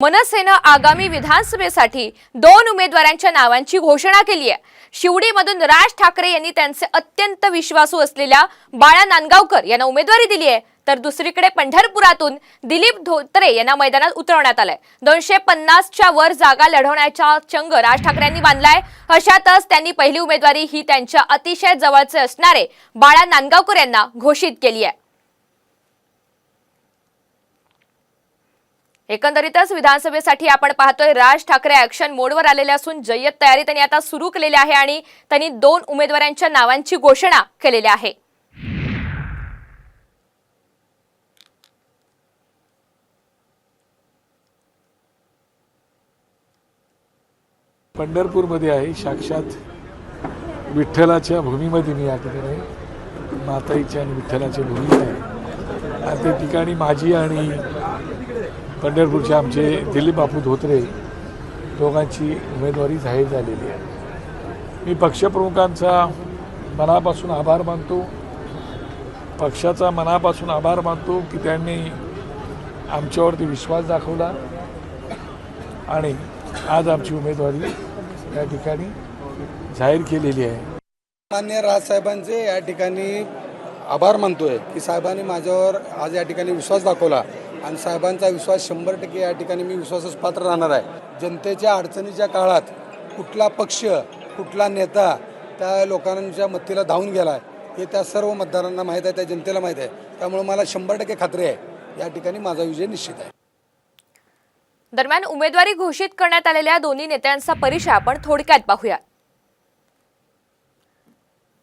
मनसेनं आगामी विधानसभेसाठी दोन उमेदवारांच्या नावांची घोषणा केली आहे. शिवडीमधून राज ठाकरे यांनी त्यांचे अत्यंत विश्वासू असलेल्या बाळा नांदगावकर यांना उमेदवारी दिली आहे. तर दुसरीकडे पंढरपुरातून दिलीप धोत्रे यांना मैदानात उतरवण्यात आलंय. दोनशे पन्नासच्या वर जागा लढवण्याचा चंग राज ठाकरेंनी बांधलाय. अशातच त्यांनी पहिली उमेदवारी ही त्यांच्या अतिशय जवळचे असणारे बाळा नांदगावकर यांना घोषित केली आहे. एकंदरीतच विधानसभेसाठी आपण पाहतोय राज ठाकरे ऍक्शन मोडवर आलेले असून जय्यत तयारी त्यांनी आता सुरू केलेली आहे आणि त्यांनी दोन उमेदवारांच्या नावांची घोषणा केलेली आहे. पंढरपूरमध्ये आहे साक्षात विठ्ठलाच्या भूमीमध्ये मी या ठिकाणी माताईच्या आणि विठ्ठलाच्या भूमीत आहे. आणि त्या ठिकाणी माझी आणि पंढरपूरचे आमचे दिलीप बापू धोत्रे दोघांची उमेदवारी जाहीर झालेली आहे. मी पक्षप्रमुखांचा मनापासून आभार मानतो. पक्षाचा मनापासून आभार मानतो की त्यांनी आमच्यावरती विश्वास दाखवला आणि आज आमची उमेदवारी या ठिकाणी जाहीर केलेली आहे. मान्य राजसाहेबांचे या ठिकाणी आभार मानतोय की साहेबांनी माझ्यावर आज या ठिकाणी विश्वास दाखवला. आणि साहेबांचा विश्वास शंभर टक्के या ठिकाणी मी विश्वासच पात्र राहणार आहे. जनतेच्या अडचणीच्या काळात कुठला पक्ष कुठला नेता त्या लोकांच्या मतीला धावून गेला आहे हे त्या सर्व मतदारांना माहीत आहे त्या जनतेला माहीत आहे. त्यामुळे मला शंभर टक्के खात्री आहे या ठिकाणी माझा विजय निश्चित आहे. दरम्यान उमेदवारी घोषित करण्यात आलेल्या दोन्ही नेत्यांचा परिचय आपण थोडक्यात पाहूया.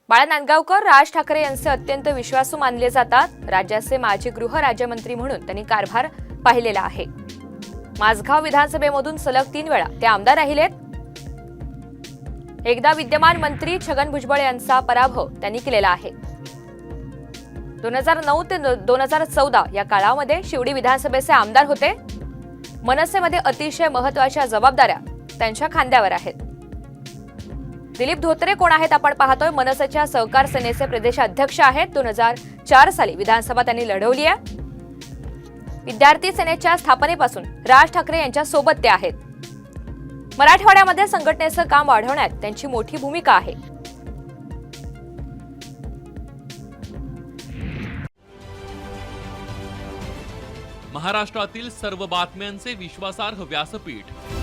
बाळा नांदगावकर राज ठाकरे यांचे अत्यंत विश्वासू मानले जातात. राज्याचे माजी गृह राज्यमंत्री म्हणून त्यांनी कारभार पाहिलेला आहे. माझगाव विधानसभेमधून सलग तीन वेळा ते आमदार राहिलेत. एकदा विद्यमान मंत्री छगन भुजबळ यांचा पराभव त्यांनी केलेला आहे. दोन हजार नऊ ते दोन हजार चौदा या काळामध्ये शिवडी विधानसभेचे आमदार होते. मनसेमध्ये अतिशय महत्त्वाच्या जबाबदाऱ्या त्यांच्या खांद्यावर आहेत. दिलीप धोत्रे कोण आहेत आपण पाहतोय. मनसेच्या सहकार सेनेचे प्रदेशाध्यक्ष आहेत. दोन हजार चार साली विधानसभा त्यांनी लढवली आहे. विद्यार्थी सेनेच्या स्थापनेपासून राज ठाकरे यांच्या सोबत ते आहेत. मराठवाड्यामध्ये संघटनेचं काम वाढवण्यात त्यांची मोठी भूमिका आहे. महाराष्ट्रातील सर्व बातम्यांचे विश्वासार्ह व्यासपीठ.